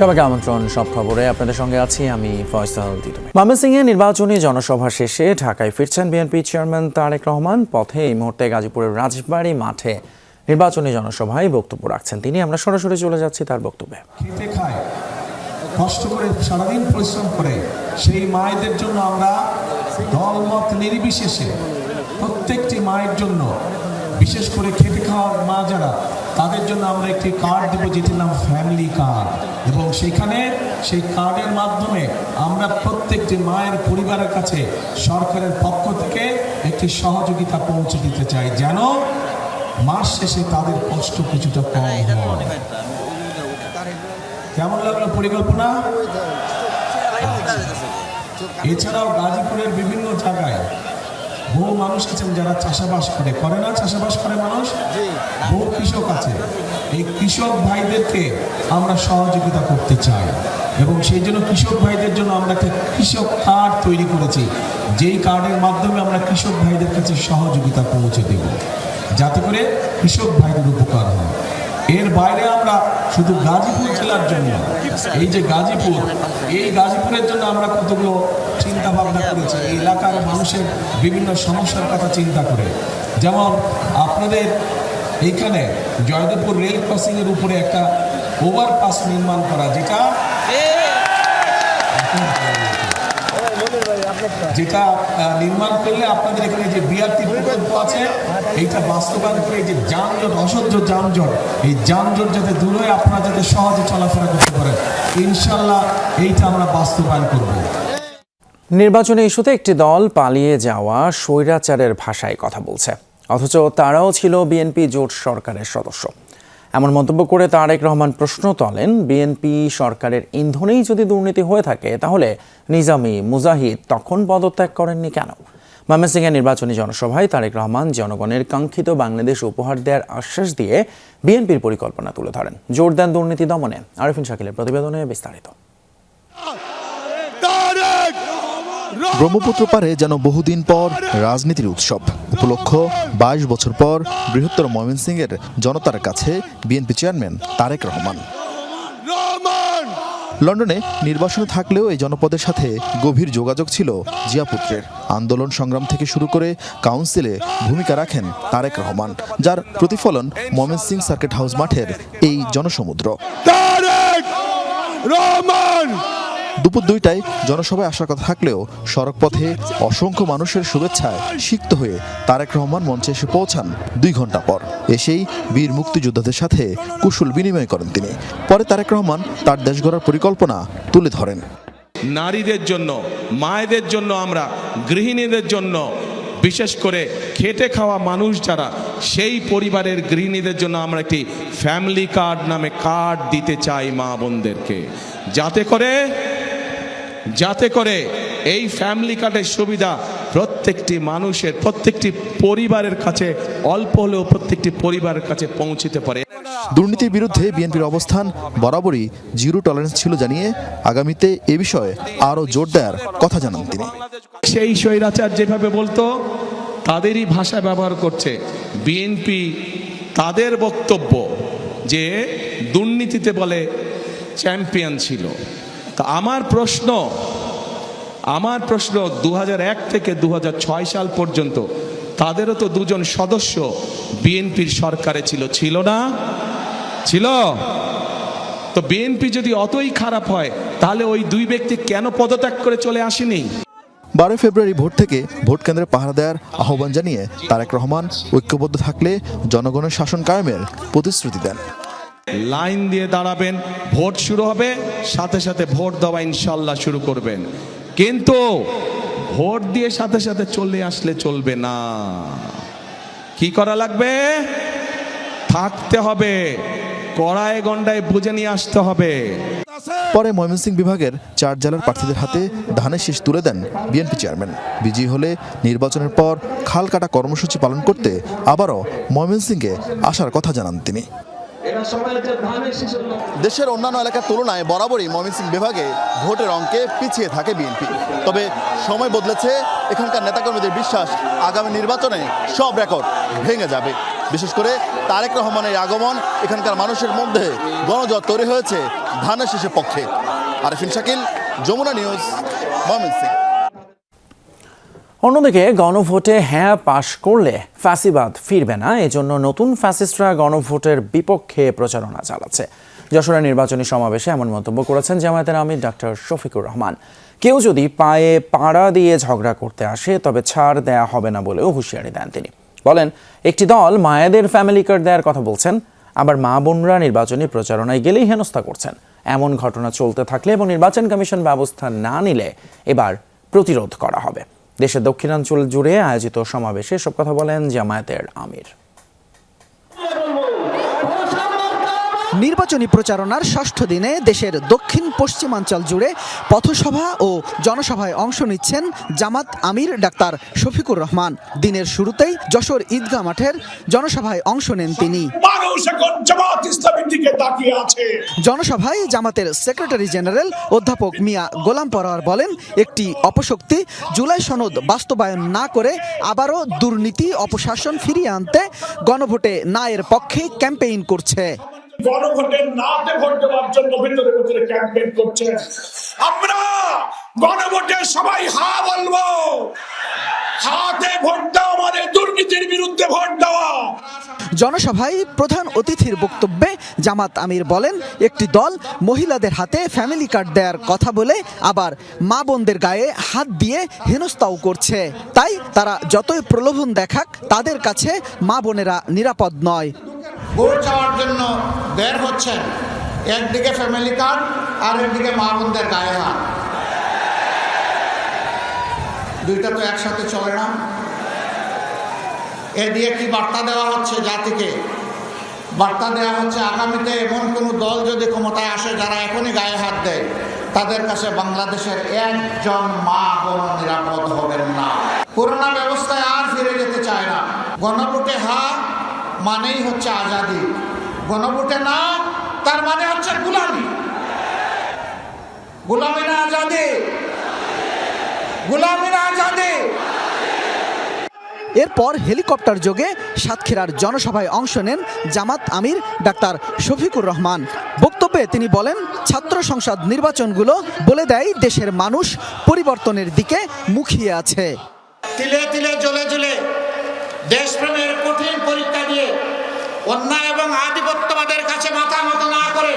সবাইকে আমন্ত্রণ, সব খবরে আপনাদের সঙ্গে আছি আমি ফয়সাল দিদুম। ময়মনসিংহে নির্বাচনী জনসভা শেষে ঢাকায় ফিরছেন বিএনপি চেয়ারম্যান তারেক রহমান। পথে এই মুহূর্তে গাজীপুরের রাজবাড়ী মাঠে নির্বাচনী জনসভায় বক্তব্য রাখছেন তিনি। আমরা সরাসরি চলে যাচ্ছি তার বক্তব্যে। কষ্ট করে সারাদিন পরিশ্রম করে, সেই মায়েদের জন্য আমরা দলমত নির্বিশেষে প্রত্যেকটি মায়ের জন্য বিশেষ করে খেতে খাওয়ার মা যারা তাদের জন্য আমরা একটি কার্ড দেবো যেটির নাম ফ্যামিলি কার্ড এবং সেখানে সেই কার্ডের মাধ্যমে আমরা প্রত্যেকটি মায়ের পরিবারের কাছে সরকারের পক্ষ থেকে একটি সহযোগিতা পৌঁছে দিতে চাই যেন মাস শেষে তাদের কষ্ট কিছুটা কম কেমন লাগল পরিকল্পনা? এছাড়াও গাজীপুরের বিভিন্ন জায়গায় বহু মানুষ আছেন যারা চাষাবাস করে। করে না চাষাবাস করে মানুষ? বহু কৃষক আছে। এই কৃষক ভাইদেরকে আমরা সহযোগিতা করতে চাই। এবং সেই জন্য কৃষক ভাইদের জন্য আমরা একটা কৃষক কার্ড তৈরি করেছি। যেই কার্ডের মাধ্যমে আমরা কৃষক ভাইদের কাছে সহযোগিতা পৌঁছে দেব। যাতে করে কৃষক ভাইদের উপকার হয়। এর বাইরে আমরা শুধু গাজীপুর জেলার জন্য এই যে গাজীপুর এই গাজীপুরের জন্য আমরা কতগুলো চিন্তা ভাবনা করেছি। এই এলাকার মানুষের বিভিন্ন সমস্যার কথা চিন্তা করে। যেমন আপনাদের এইখানে জয়দেবপুর রেল ক্রসিংয়ের উপরে একটা ওভারপাস নির্মাণ করা যেটা যেটা নির্মাণ করলে আপনাদের এখানে যে বিআরটি প্রকল্প আছে, এইটা বাস্তবায়ন করে যে যানজট, অসহ্য যানজট, এই যানজট যাতে দূর হয়ে, আপনারা যাতে সহজে চলাফেরা করতে পারেন। ইনশাল্লাহ এইটা আমরা বাস্তবায়ন করব। নির্বাচনী ইস্যুতে একটি দল পালিয়ে যাওয়া স্বৈরাচারের ভাষায় কথা বলছে। অথচ তারাও ছিল বিএনপি জোট সরকারের সদস্য। এমন মন্তব্য করে তারেক রহমান প্রশ্ন তোলেন, বিএনপি সরকারের ইন্ধনেই যদি দুর্নীতি হয়ে থাকে, তাহলে নিজামী মুজাহিদ তখন পদত্যাগ করেননি কেন? ময়মনসিংহের নির্বাচনী জনসভায় তারেক রহমান জনগণের কাঙ্ক্ষিত বাংলাদেশ উপহার দেওয়ার আশ্বাস দিয়ে বিএনপির পরিকল্পনা তুলে ধরেন। জোর দেন দুর্নীতি দমনে। আরিফিন শাকিলের প্রতিবেদনে বিস্তারিত। ব্রহ্মপুত্র পারে যেন বহুদিন পর রাজনীতির উৎসব। উপলক্ষ বাইশ বছর পর বৃহত্তর ময়মনসিংহের জনতার কাছে বিএনপি চেয়ারম্যান তারেক রহমান। লন্ডনে নির্বাসনে থাকলেও এই জনপদের সাথে গভীর যোগাযোগ ছিল জিয়াপুত্রের আন্দোলন সংগ্রাম থেকে শুরু করে কাউন্সিলে ভূমিকা রাখেন তারেক রহমান, যার প্রতিফলন ময়মনসিংহ সার্কিট হাউস মাঠের এই জনসমুদ্র। দুপুর দুইটায় জনসভায় আসার কথা থাকলেও সড়কপথে অসংখ্য মানুষের শুভেচ্ছায় সিক্ত হয়ে তারেক রহমান মঞ্চে এসে পৌঁছান দুই ঘণ্টা পর। এসেই বীর মুক্তিযোদ্ধাদের সাথে কুশল বিনিময় করেন তিনি। পরে তারেক রহমান তার দেশ গড়ার পরিকল্পনা তুলে ধরেন। নারীদের জন্য, মায়েদের জন্য আমরা, গৃহিণীদের জন্য, বিশেষ করে খেটে খাওয়া মানুষ যারা, সেই পরিবারের গৃহিণীদের জন্য আমরা একটি ফ্যামিলি কার্ড নামে কার্ড দিতে চাই মা বোনদেরকে। যাতে করে যাতে করে এই ফ্যামিলি কার্ডের সুবিধা প্রত্যেকটি মানুষের প্রত্যেকটি পরিবারের কাছে অল্প হলেও প্রত্যেকটি পরিবারের কাছে পৌঁছিতে পারে। দুর্নীতির বিরুদ্ধে বিএনপির অবস্থান বরাবরই জিরো টলারেন্স ছিল জানিয়ে আগামীতে এ বিষয়ে আরও জোর দেওয়ার কথা জানান তিনি। সেই স্বৈরাচার যেভাবে বলতো তাদেরই ভাষা ব্যবহার করছে। বিএনপি তাদের বক্তব্য যে দুর্নীতিতে বলে চ্যাম্পিয়ন ছিল। তা আমার প্রশ্ন আমার প্রশ্ন দু হাজার এক থেকে দু হাজার ছয় সাল পর্যন্ত তাদেরও তো দুজন সদস্য বিএনপির সরকারে ছিল ছিল না? ছিল। তো বিএনপি যদি অতই খারাপ হয়, তাহলে ওই দুই ব্যক্তি কেন পদত্যাগ করে চলে আসেনি? বারোই ফেব্রুয়ারি ভোট থেকে ভোট কেন্দ্রে পাহারা দেওয়ার আহ্বান জানিয়ে তারেক রহমান ঐক্যবদ্ধ থাকলে জনগণের শাসন কায়েমের প্রতিশ্রুতি দেন। লাইন দিয়ে দাঁড়াবেন, ভোট শুরু হবে, সাথে সাথে ভোট দেওয়া ইনশাল্লাহ শুরু করবেন। কিন্তু ভোট দিয়ে সাথে সাথে চলে আসলে চলবে না। কি করা লাগবে? থাকতে হবে, কড়ায় গন্ডায় বুঝে নিয়ে আসতে হবে। পরে ময়মনসিংহ বিভাগের চার জেলার প্রার্থীদের হাতে ধানের শীষ তুলে দেন বিএনপি চেয়ারম্যান। বিজয়ী হলে নির্বাচনের পর খাল কাটা কর্মসূচি পালন করতে আবারও ময়মনসিংহে আসার কথা জানান তিনি। দেশের অন্যান্য এলাকার তুলনায় বরাবরই ময়মনসিংহ বিভাগে ভোটের অঙ্কে পিছিয়ে থাকে বিএনপি। তবে সময় বদলেছে, এখানকার নেতাকর্মীদের বিশ্বাস আগামী নির্বাচনে সব রেকর্ড ভেঙে যাবে। বিশেষ করে তারেক রহমানের আগমন, এখানকার মানুষের মধ্যে গণজট তৈরি হয়েছে ধানের শেষের পক্ষে। আরিফিন শাকিল, যমুনা নিউজ, ময়মনসিংহ। অন্যদিকে গণভোটে হ্যাঁ পাশ করলে ফ্যাসিবাদ ফিরবে না, এজন্য নতুন ফ্যাসিস্টরা গণভোটের বিপক্ষে প্রচারণা চালাচ্ছে। যশোরের নির্বাচনী সমাবেশে এমন মন্তব্য করেছেন জামায়াতের আমির ডাক্তার শফিকুর রহমান। কেউ যদি পায়ে পাড়া দিয়ে ঝগড়া করতে আসে, তবে ছাড় দেয়া হবে না বলেও হুঁশিয়ারি দেন তিনি। বলেন, একটি দল মায়েদের ফ্যামিলি কার্ড দেওয়ার কথা বলছেন, আবার মা বোনরা নির্বাচনী প্রচারণায় গেলেই হেনস্থা করছেন। এমন ঘটনা চলতে থাকলে এবং নির্বাচন কমিশন ব্যবস্থা না নিলে এবার প্রতিরোধ করা হবে। দেশের দক্ষিণাঞ্চল জুড়ে আয়োজিত সমাবেশে সব কথা বলেন জামায়াতের আমির। নির্বাচনী প্রচারণার ষষ্ঠ দিনে দেশের দক্ষিণ পশ্চিমাঞ্চল জুড়ে পথসভা ও জনসভায় অংশ নিচ্ছেন জামাত আমির ডাক্তার শফিকুর রহমান। দিনের শুরুতেই যশোর ঈদগাহ মাঠের জনসভায় অংশ নেন তিনি। জনসভায় জামাতের সেক্রেটারি জেনারেল অধ্যাপক মিয়া গোলাম পরোয়ার বলেন একটি অপশক্তি জুলাই সনদ বাস্তবায়ন না করে আবারও দুর্নীতি অপশাসন ফিরিয়ে আনতে গণভোটে না এর পক্ষে ক্যাম্পেইন করছে। গণভোটে নাতে ভোট দেওয়ার জন্য ভিতরে ভিতরে ক্যাম্পেইন করছে। আমরা গণভোটে সবাই হা বলব। হাতে ভোট দেওয়া মানে দুর্নীতির বিরুদ্ধে ভোট দেওয়া। জনসভায় প্রধান অতিথির বক্তব্যে জামাত আমির বলেন, একটি দল মহিলাদের হাতে ফ্যামিলি কার্ড দেওয়ার কথা বলে আবার মা বোনদের গায়ে হাত দিয়ে হেনস্থাও করছে। তাই তারা যতই প্রলোভন দেখাক, তাদের কাছে মা বোনেরা নিরাপদ নয়। ভোট চাওয়ার জন্য বের হচ্ছেন। একদিকে ফ্যামিলি কার্ড আর একদিকে মা বোনদের গায়ে হাত। দুইটা তো একসাথে চলে না। এ দিয়ে কি বার্তা দেওয়া হচ্ছে জাতিকে? বার্তা দেওয়া হচ্ছে আগামীতে এমন কোনো দল যদি ক্ষমতায় আসে যারা এখনই গায়ে হাত দেয়, তাদের কাছে বাংলাদেশের একজন মা বোন নিরাপদ হবেন না। করোনা ব্যবস্থায় আর ফিরে যেতে চায় না। গণভোটে হা মানেই হচ্ছে আজাদি। গণভোটে না তার মানে হচ্ছে গুলামি। গুলামি না আজাদি। গুলামি না আজাদি। এরপর হেলিকপ্টার যোগে সাতক্ষীরার জনসভায় অংশ নেন জামাত আমির ডাক্তার শফিকুর রহমান। বক্তব্যে তিনি বলেন ছাত্র সংসদ নির্বাচনগুলো বলে দেয় দেশের মানুষ পরিবর্তনের দিকে মুখিয়ে আছে। তিলে তিলে জ্বলে জ্বলে দেশপ্রেমের কঠিন পরীক্ষা দিয়ে অন্যায় এবং আধিপত্যবাদের কাছে মাথা মতো না করে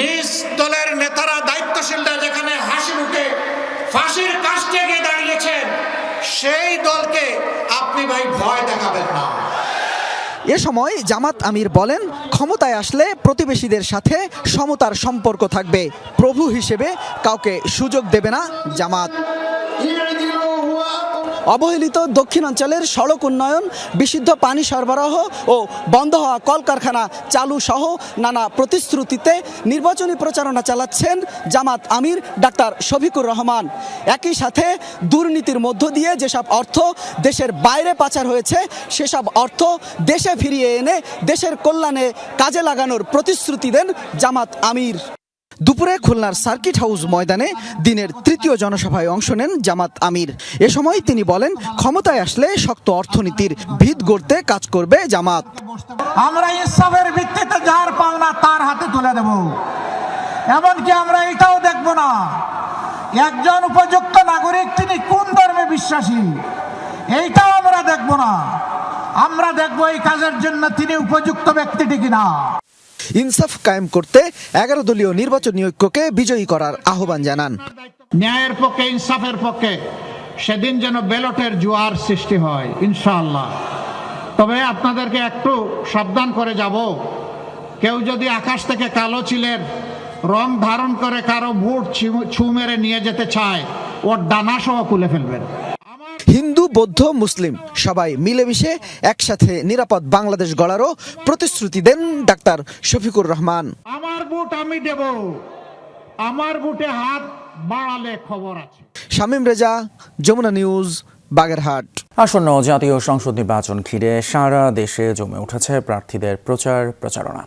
নিজ দলের নেতারা দায়িত্বশীলরা যেখানে হাসি মুখে, ফাঁসির কাজটি গিয়ে দাঁড়িয়েছেন, সেই দলকে আপনি ভাই ভয় দেখাবেন না। এ সময় জামাত আমির বলেন, ক্ষমতায় আসলে প্রতিবেশীদের সাথে সমতার সম্পর্ক থাকবে। প্রভু হিসেবে কাউকে সুযোগ দেবে না জামাত। অবহেলিত দক্ষিণাঞ্চলের সড়ক উন্নয়ন, বিশুদ্ধ পানি সরবরাহ ও বন্ধ হওয়া কলকারখানা চালু সহ নানা প্রতিশ্রুতিতে নির্বাচনী প্রচারণা চালাচ্ছেন জামাত আমির ডাক্তার শফিকুর রহমান। একই সাথে দুর্নীতির মধ্য দিয়ে যেসব অর্থ দেশের বাইরে পাচার হয়েছে, সেসব অর্থ দেশে ফিরিয়ে এনে দেশের কল্যাণে কাজে লাগানোর প্রতিশ্রুতি দেন জামাত আমির। দুপুরে খুলনার সার্কিট হাউস ময়দানে দিনের তৃতীয় জনসভায় অংশ নেন জামাত আমির। এ সময় তিনি বলেন, ক্ষমতায় আসলে শক্ত অর্থনীতির ভিত গড়তে কাজ করবে জামাত। আমরা ইনসাফের ভিত্তিতে যার পাওনা তার হাতে তুলে দেব। এমনকি আমরা এটাও দেখব না, একজন উপযুক্ত নাগরিক তিনি কোন ধর্মে বিশ্বাসী, এইটাও আমরা দেখব না। আমরা দেখব এই কাজের জন্য তিনি উপযুক্ত ব্যক্তিটি কিনা ইনসাফ কায়েম করতে এগারো দলীয় নির্বাচনী ঐক্যকে বিজয়ী করার আহ্বান জানান। ন্যায়ের পক্ষে, ইনসাফের পক্ষে সেদিন যেন ব্যালটের জোয়ার সৃষ্টি হয়, ইনশাআল্লাহ। তবে আপনাদেরকে একটু সাবধান করে যাব। কেউ যদি আকাশ থেকে কালো চিলের রং ধারণ করে কারও ভোট ছু মেরে নিয়ে যেতে চায়, ওর ডানা সহ খুলে ফেলবেন। বৌদ্ধ মুসলিম সবাই মিলেমিশে একসাথে নিরাপদ বাংলাদেশ গড়ারও প্রতিশ্রুতি দেন ডাক্তার শফিকুর রহমান। আমার বুট আমি দেব। আমার বুটে হাত বাড়ালে খবর আছে। শামীম রেজা যমুনা নিউজ বাগেরহাট। আসন্ন জাতীয় সংসদ নির্বাচন ঘিরে সারা দেশে জমে উঠেছে প্রার্থীদের প্রচার প্রচারণা।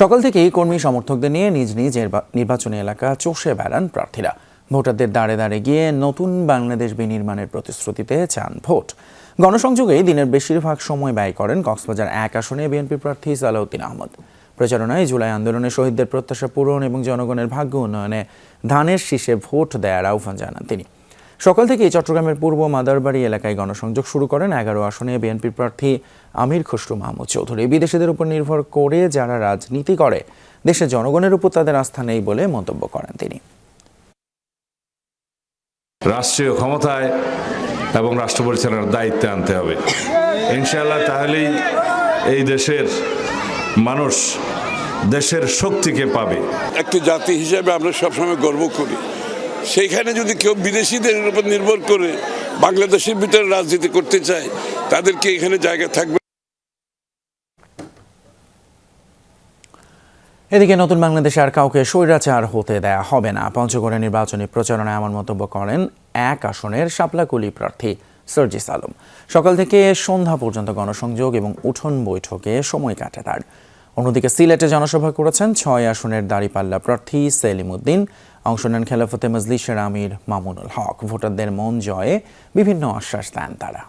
সকাল থেকেই কর্মী সমর্থকদের নিয়ে নিজ নিজ নির্বাচনী এলাকা চষে বেড়ান প্রার্থীরা। ভোটারদের দাঁড়ে দাঁড়ে গিয়ে নতুন বাংলাদেশ বিনির্মাণের প্রতিশ্রুতিতে চান ভোট। গণসংযোগেই দিনের বেশিরভাগ সময় ব্যয় করেন কক্সবাজার এক আসনে বিএনপি প্রার্থী সালাউদ্দিন আহমদ। প্রচারণায় জুলাই আন্দোলনে শহীদদের প্রত্যাশা পূরণ এবং জনগণের ভাগ্য উন্নয়নে ধানের শীষে ভোট দেওয়ার আহ্বান জানান তিনি। সকাল থেকেই চট্টগ্রামের পূর্ব মাদারবাড়ি এলাকায় গণসংযোগ শুরু করেন এগারো আসনে বিএনপির প্রার্থী আমির খসরু মাহমুদ চৌধুরী। বিদেশিদের উপর নির্ভর করে যারা রাজনীতি করে, দেশের জনগণের উপর তাদের আস্থা নেই বলে মন্তব্য করেন তিনি। রাষ্ট্রীয় ক্ষমতায় এবং রাষ্ট্র পরিচালনার দায়িত্বে আনতে হবে। ইনশাআল্লাহ তাহলেই এই দেশের মানুষ দেশের শক্তিকে পাবে। একটি জাতি হিসেবে আমরা সবসময় গর্ব করি। সেইখানে যদি কেউ বিদেশিদের উপর নির্ভর করে বাংলাদেশের ভিতরে রাজনীতি করতে চায়, তাদেরকে এখানে জায়গা থাকবে। এদিকে নতুন বাংলাদেশে আর কাউকে স্বৈরাচার হতে দেয়া হবে না। পঞ্চগড়ে নির্বাচনী প্রচারণায় এমন মন্তব্য করেন এক আসনের শাপলাকুলি প্রার্থী সার্জিস আলম। সকাল থেকে সন্ধ্যা পর্যন্ত গণসংযোগ এবং উঠোন বৈঠকে সময় কাটে তার। অন্যদিকে সিলেটে জনসভা করেছেন ছয় আসনের দাঁড়িপাল্লা প্রার্থী সেলিম উদ্দিন। অংশ নেন খেলাফতে মজলিসের আমির মামুনুল হক। ভোটারদের মন জয়ে বিভিন্ন আশ্বাস দেন তারা।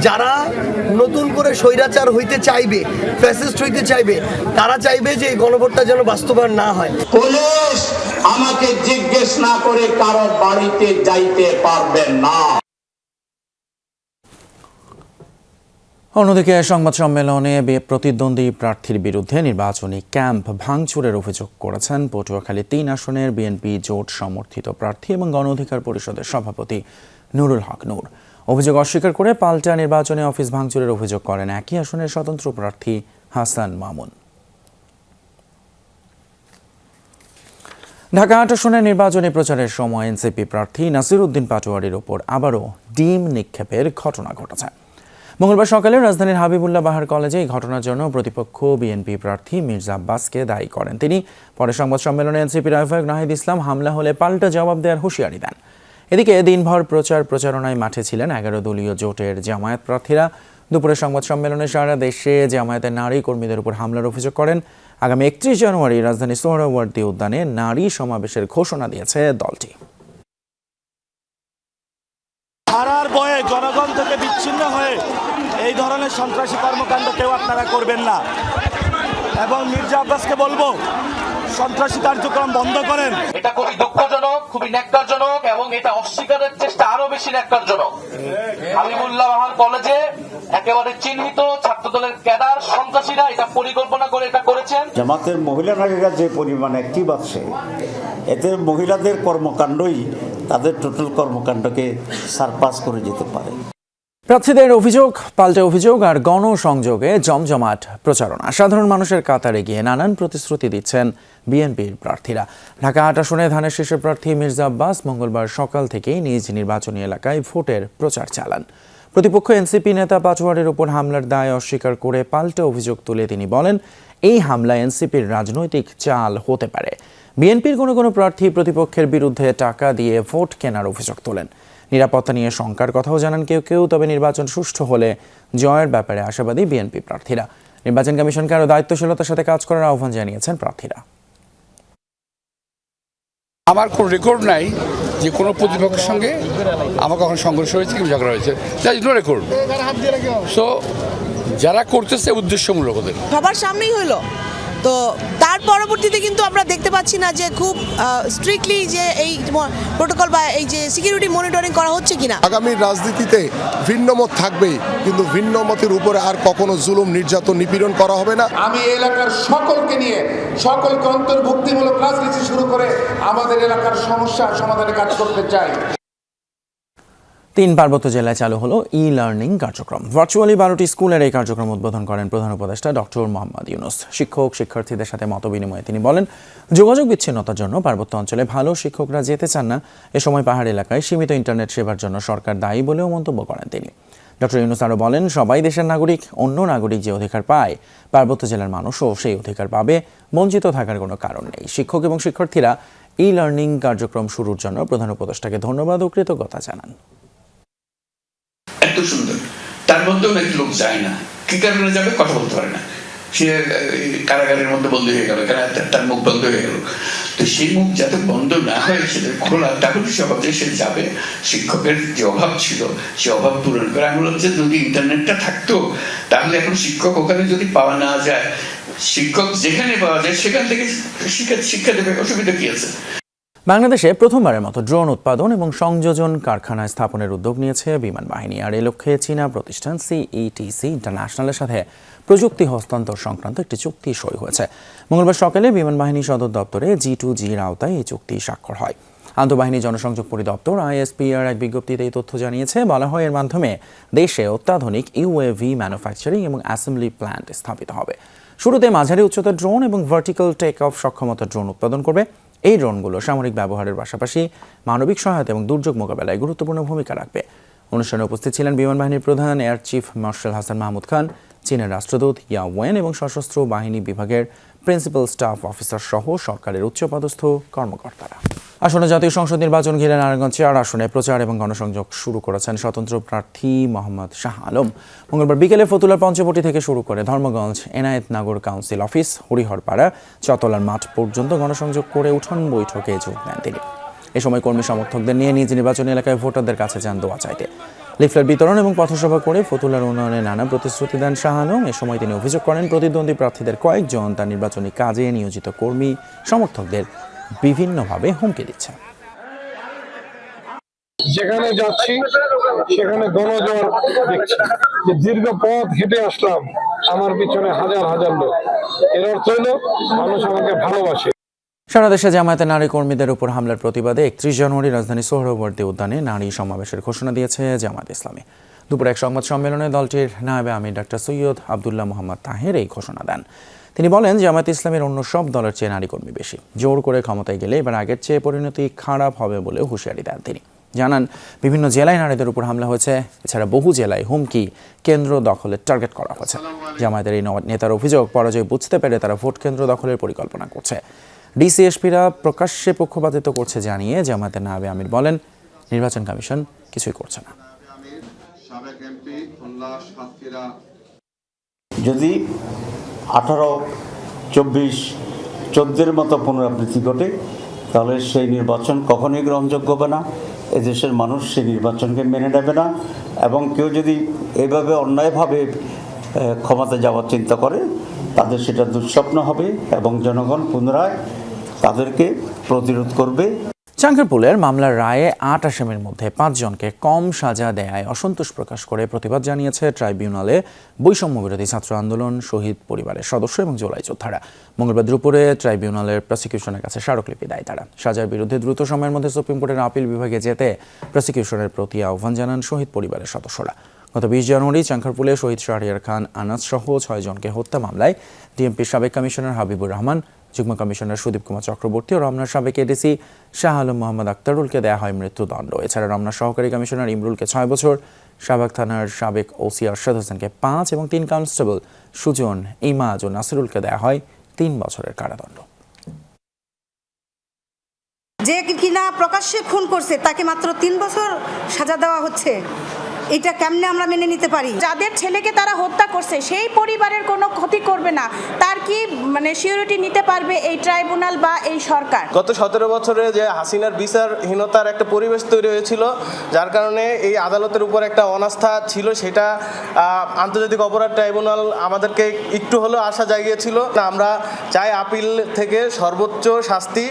যারা নতুন করে স্বৈরাচার হইতে চাইবে ফ্যাসিস্ট হইতে চাইবে তারা চাইবে যে এই গণভোটটা যেন বাস্তবায়ন না হয়। পুলিশ আমাকে জিজ্ঞেস না করে কারও বাড়িতে যাইতে পারবেন না। অন্যদিকে সংবাদ সম্মেলনে বে- প্রতিদ্বন্দ্বী প্রার্থীর বিরুদ্ধে নির্বাচনী ক্যাম্প ভাঙচুরের অভিযোগ করেছেন পটুয়াখালী তিন আসনের বিএনপি জোট সমর্থিত প্রার্থী এবং গণ অধিকার পরিষদের সভাপতি নুরুল হক নূর। অভিযোগ অস্বীকার করে পাল্টা নির্বাচনে অফিস ভাঙচুরের অভিযোগ করেন। একই আসনের স্বতন্ত্র প্রার্থী হাসান মামুন। ঢাকা আট আসনের নির্বাচনী প্রচারের সময় এনসিপি প্রার্থী নাসির উদ্দিন পাটোয়ারির ওপর আবারও ডিম নিক্ষেপের ঘটনা ঘটেছে। মঙ্গলবার সকালে রাজধানীর হাবিবুল্লাহ বাহার কলেজে এই ঘটনার জন্য প্রতিপক্ষ বিএনপি প্রার্থী মির্জা আব্বাসকে দায়ী করেন। তিনি পরে সংবাদ সম্মেলনে এনসিপির আহ্বায়ক নাহিদ ইসলাম হামলা হলে পাল্টা জবাব দেওয়ার হুঁশিয়ারি দেন। এদিকে দিনভর প্রচার প্রচারণায় মাঠে ছিলেন এগারো দলীয় জোটের জামায়াত প্রার্থীরা। দুপুরে সংবাদ সম্মেলনে সারা দেশে জামায়াতের নারী কর্মীদের উপর হামলার অভিযোগ করেন। আগামী একত্রিশ জানুয়ারি রাজধানী সোহরাওয়ার্দী উদ্যানে নারী সমাবেশের ঘোষণা দিয়েছে দলটি। হারার জনগণ থেকে বিচ্ছিন্ন হয়ে এই ধরনের সন্ত্রাসী কর্মকাণ্ড কেউ আপনারা করবেন না। এবং মির্জা আব্বাসকে বলব সন্ত্রাসী কার্যক্রম বন্ধ করেন। এটা খুবই দুঃখজনক খুবই ন্যাক্কারজনক এবং এটা অস্বীকারের চেষ্টা আরও বেশি ন্যাক্কারজনক। হাবিবুল্লাহ বাহার কলেজে একেবারে চিহ্নিত ছাত্রদলের ক্যাডার সন্ত্রাসীরা এটা পরিকল্পনা করে এটা করেছেন। জামাতের মহিলা নারীরা যে পরিমাণ অ্যাক্টিভ আছে এতে মহিলাদের কর্মকাণ্ডই তাদের টোটাল কর্মকাণ্ডকে সারপাস করে যেতে পারে। প্রার্থীদের অভিযোগ, পাল্টে অভিযোগ আর গণসংযোগে জমজমাট প্রচারণা। সাধারণ মানুষের কাতারে গিয়ে নানান প্রতিশ্রুতি দিচ্ছেন বিএনপির প্রার্থীরা। ঢাকা আট আসনে ধানের শীর্ষের প্রার্থী মির্জা আব্বাস মঙ্গলবার সকাল থেকেই নিজ নির্বাচনী এলাকায় ভোটের প্রচার চালান। প্রতিপক্ষ এনসিপি নেতা পাটোয়ারের উপর হামলার দায় অস্বীকার করে পাল্টে অভিযোগ তুলে তিনি বলেন, এই হামলা এনসিপির রাজনৈতিক চাল হতে পারে। বিএনপির কোনো কোনো প্রার্থী প্রতিপক্ষের বিরুদ্ধে টাকা দিয়ে ভোট কেনার অভিযোগ তোলেন। নিরাপত্তা নিয়ে শঙ্কার কথাও জানান কেউ কেউ তবে নির্বাচন সুষ্ঠু হলে জয়ের ব্যাপারে আশাবাদী বিএনপি প্রার্থীরা। নির্বাচন কমিশনকে আরও দায়িত্বশীলতার সাথে কাজ করার আহ্বান জানিয়েছেন প্রার্থীরা। আমার কোনো রেকর্ড নাই যে কোনো প্রতিপক্ষের সঙ্গে আমার কখনো সংঘর্ষ হয়েছে কিংবা ঝগড়া হয়েছে। That is no record so যারা করতেছে উদ্দেশ্যমূলক ওদের। সবার সামনেই হলো। তো তার পরবর্তীতে কিন্তু আমরা দেখতে পাচ্ছি না যে খুব স্ট্রিক্টলি যে এই প্রোটোকল বা এই যে সিকিউরিটি মনিটরিং করা হচ্ছে কিনা। আগামী রাজনীতিতে ভিন্ন মত থাকবেই কিন্তু ভিন্ন মতের উপরে আর কখনো জুলুম নির্যাতন নিপীড়ন করা হবে না। আমি এলাকার সকলকে নিয়ে সকলকে অন্তর্ভুক্তিমূলক রাজনীতি শুরু করে আমাদের এলাকার সমস্যা সমাধানে কাজ করতে চাই। তিন পার্বত্য জেলায় চালু হলো ই লার্নিং কার্যক্রম। ভার্চুয়ালি বারোটি স্কুলের এই কার্যক্রম উদ্বোধন করেন প্রধান উপদেষ্টা ডক্টর মোহাম্মদ ইউনুস। শিক্ষক, শিক্ষার্থীদের সাথে মতবিনিময়ে তিনি বলেন, যোগাযোগ বিচ্ছিন্নতার জন্য পার্বত্য অঞ্চলে ভালো শিক্ষকরা যেতে চান না। এ সময় পাহাড় এলাকায় সীমিত ইন্টারনেট সেবার জন্য সরকার দায়ী বলেও মন্তব্য করেন তিনি। ডক্টর ইউনুস আরও বলেন, সবাই দেশের নাগরিক, অন্য নাগরিক যে অধিকার পায়, পার্বত্য জেলার মানুষও সেই অধিকার পাবে, বঞ্চিত থাকার কোনো কারণ নেই। শিক্ষক এবং শিক্ষার্থীরা ই লার্নিং কার্যক্রম শুরুর জন্য প্রধান উপদেষ্টাকে ধন্যবাদ ও কৃতজ্ঞতা জানান। এত সুন্দর। তার মধ্যেও নাকি লোক যায় না। কি কারণে যাবে? কথা বলতে পারে না। সে কারাগারের মধ্যে বন্ধ হয়ে গেল। তার মুখ বন্ধ হয়ে গেল। তো সেই মুখ যাতে বন্ধ না হয়, সেটা খোলা, তাহলে সহজে সে যাবে। শিক্ষকের যে অভাব ছিল, সে অভাব পূরণ করে। আমি যে, যদি ইন্টারনেটটা থাকতো, তাহলে এখন শিক্ষক ওখানে যদি পাওয়া না যায়, শিক্ষক যেখানে পাওয়া যায়, সেখান থেকে শিক্ষা শিক্ষা দেবে। অসুবিধা কি আছে? বাংলাদেশে প্রথমবারের মতো ড্রোন উৎপাদন এবং সংযোজন কারখানা স্থাপনের উদ্যোগ নিয়েছে বিমান বাহিনী। আর এ লক্ষ্যে চীনা প্রতিষ্ঠান সিইটিসি ইন্টারন্যাশনালের সাথে প্রযুক্তি হস্তান্তর সংক্রান্ত একটি চুক্তি সই হয়েছে। মঙ্গলবার সকালে বিমান বাহিনী সদর দপ্তরে জি টু জির আওতায় এই চুক্তি স্বাক্ষর হয়। আন্তঃবাহিনী জনসংযোগ পরিদপ্তর আইএসপিআর এক বিজ্ঞপ্তিতে এই তথ্য জানিয়েছে, বলা হয় এর মাধ্যমে দেশে অত্যাধুনিক ইউএভি ম্যানুফ্যাকচারিং এবং অ্যাসেম্বলি প্ল্যান্ট স্থাপিত হবে। শুরুতে মাঝারি উচ্চতার ড্রোন এবং ভার্টিক্যাল টেক অফ সক্ষমতা ড্রোন উৎপাদন করবে। এই ড্রোনগুলো সামরিক ব্যবহারের পাশাপাশি মানবিক সহায়তা এবং দুর্যোগ মোকাবেলায় গুরুত্বপূর্ণ ভূমিকা রাখবে। অনুষ্ঠানে উপস্থিত ছিলেন বিমান বাহিনীর প্রধান air chief marshal Hasan Mahmud Khan, চীনের রাষ্ট্রদূত ইয়া ওয়েন এবং সশস্ত্র বাহিনী বিভাগের প্রিন্সিপাল স্টাফ অফিসার সহ সরকারের উচ্চপদস্থ কর্মকর্তারা। আসন্ন জাতীয় সংসদ নির্বাচন ঘিরে নারায়ণগঞ্জ চার আসনে প্রচার এবং গণসংযোগ শুরু করেছেন স্বতন্ত্র প্রার্থী মোহাম্মদ শাহ আলম। মঙ্গলবার বিকেলে ফতুলার পঞ্চবটি থেকে শুরু করে ধর্মগঞ্জ, এনায়েত নাগর কাউন্সিল অফিস, হরিহরপাড়া, চতলার মাঠ পর্যন্ত গণসংযোগ করে উঠোন বৈঠকে যোগ দেন তিনি। এ সময় কর্মী সমর্থকদের নিয়ে নিজ নির্বাচনী এলাকায় ভোটারদের কাছে যান দোয়া চাইতে। লিফলেট বিতরণ এবং পথসভা করে ফতুলার উন্নয়নে নানা প্রতিশ্রুতি দেন শাহ আলম। এ সময় তিনি অভিযোগ করেন, প্রতিদ্বন্দ্বী প্রার্থীদের কয়েকজন তার নির্বাচনী কাজে নিয়োজিত কর্মী সমর্থকদের বিভিন্নভাবে হুমকি দিচ্ছে। যেখানে যাচ্ছি সেখানে গণজোয়ার দেখছি। যে দীর্ঘ পথ হেঁটে আসলাম আমার পিছনে হাজার হাজার লোক। এর অর্থ হলো মানুষ আমাকে ভালোবাসে। সারা দেশে জামায়াতে নারী কর্মীদের উপর হামলার প্রতিবাদে একত্রিশ জানুয়ারি রাজধানী সোহরাওয়ার্দী উদ্যানে নারী সমাবেশের ঘোষণা দিয়েছে জামায়াত ইসলামী। দুপুরে এক সংবাদ সম্মেলনে দলটির নায়েবে আমির ডাক্তার সৈয়দ আবদুল্লাহ মোহাম্মদ তাহের এই ঘোষণা দেন। তিনি বলেন জামায়াত ইসলামের অন্য সব দলের চেয়ে নারী কর্মী বেশি। জোর করে ক্ষমতায় গেলে এবার আগের চেয়ে পরিণতি খারাপ হবে বলে হুঁশিয়ারি দেন তিনি। জানান বিভিন্ন জেলায় নারীদের উপর হামলা হয়েছে। এছাড়া বহু জেলায় হুমকি কেন্দ্র দখলের টার্গেট করা হয়েছে। জামায়াতের এই নেতার অভিযোগ পরাজয় বুঝতে পেরে তারা ভোট কেন্দ্র দখলের পরিকল্পনা করছে। ডিসিএসপিরা প্রকাশ্যে পক্ষপাতিত্ব করছে জানিয়ে জামায়াতের নাবে আমির বলেন নির্বাচন কমিশন কিছুই করছে না। যদি আঠারো, চব্বিশ, চোদ্দের মতো পুনরাবৃত্তি ঘটে, তাহলে সেই নির্বাচন কখনোই গ্রহণযোগ্য হবে না। এদেশের মানুষ সেই নির্বাচনকে মেনে নেবে না এবং কেউ যদি এভাবে অন্যায়ভাবে ক্ষমতা যাওয়ার চিন্তা করে, তাদের সেটা দুঃস্বপ্ন হবে এবং জনগণ পুনরায় তাদেরকে প্রতিরোধ করবে। চাঙ্কারপুলের মামলার রায়ে আট আসামির মধ্যে পাঁচজনকে কম সাজা দেয়ায় অসন্তোষ প্রকাশ করে প্রতিবাদ জানিয়েছে ট্রাইব্যুনালে বৈষম্য বিরোধী ছাত্র আন্দোলন, শহীদ পরিবারের সদস্য এবং জোলাই যোদ্ধারা। মঙ্গলবার দুপুরে ট্রাইব্যুনালের প্রসিকিউশনের কাছে স্মারকলিপি দেয় তারা। সাজার বিরুদ্ধে দ্রুত সময়ের মধ্যে সুপ্রিম কোর্টের আপিল বিভাগে যেতে প্রসিকিউশনের প্রতি আহ্বান জানান শহীদ পরিবারের সদস্যরা। গত বিশ জানুয়ারি চাঙ্কারপুলে শহীদ শাহরিয়ার খান আনাজ সহ ছয়জনকে হত্যা মামলায় ডিএমপির সাবেক কমিশনার হাবিবুর রহমান যুগ্ম কমিশনার সুদীপ কুমার চক্রবর্তী ও রমনার সাবেক এডিসি শাহ আলম মোহাম্মদ আক্তারুলকে দেওয়া হয় মৃত্যুদণ্ড। এছাড়া রমনার সহকারী কমিশনার ইমরুলকে ছয় বছর সাবেক থানার সাবেক ওসি আরশাদ হোসেনকে পাঁচ এবং তিন কনস্টেবল সুজন, ইমাজ ও নাসিরুলকে দেওয়া হয় তিন বছরের কারাদণ্ড। যে কিনা প্রকাশ্যে খুন করছে, তাকে মাত্র তিন বছর সাজা দেওয়া হচ্ছে। এটা কেমনে আমরা মেনে নিতে পারি? যাদের ছেলেকে তারা হত্যা করছে, সেই পরিবারের কোনো ক্ষতি করবে না। তার কি মানে সিকিউরিটি নিতে পারবে এই ট্রাইব্যুনাল বা এই সরকার? গত সতেরো বছরে যে হাসিনার বিচারহীনতার একটা পরিবেশ তৈরি হয়েছিল, যার কারণে এই আদালতের উপর একটা অনাস্থা ছিল, সেটা আন্তর্জাতিক অপরাধ ট্রাইব্যুনাল আমাদেরকে একটু হলেও আশা জাগিয়েছিল। আমরা চাই আপিল থেকে সর্বোচ্চ শাস্তি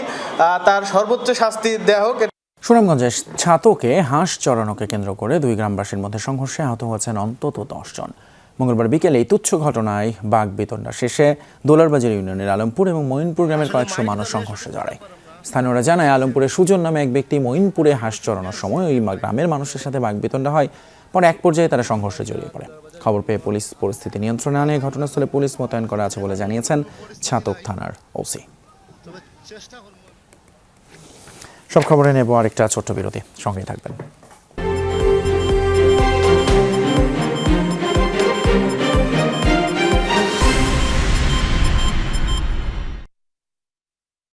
তার সর্বোচ্চ শাস্তি দেওয়া হোক। সুনামগঞ্জের ছাতকে হাঁস চড়ানোকে কেন্দ্র করে দুই গ্রামবাসীর মধ্যে সংঘর্ষে আহত হয়েছেন অন্তত দশজন মঙ্গলবার বিকেলে এই তুচ্ছ ঘটনায় বাঘ বিতণ্ডা শেষে দোলারবাজার ইউনিয়নের আলমপুর এবং মঈনপুর গ্রামের কয়েকশো মানুষ সংঘর্ষে জড়ায়। স্থানীয়রা জানায় আলমপুরে সুজন নামে এক ব্যক্তি মঈনপুরে হাঁস চড়ানোর সময় ওই গ্রামের মানুষের সাথে বাঘ বিতণ্ডা হয়। পরে এক পর্যায়ে তারা সংঘর্ষে জড়িয়ে পড়ে। খবর পেয়ে পুলিশ পরিস্থিতি নিয়ন্ত্রণে আনে। ঘটনাস্থলে পুলিশ মোতায়েন করা আছে বলে জানিয়েছেন ছাতক থানার ওসি। সব খবরে নেব আরেকটা ছোট্ট বিরতি। সঙ্গে থাকবেন।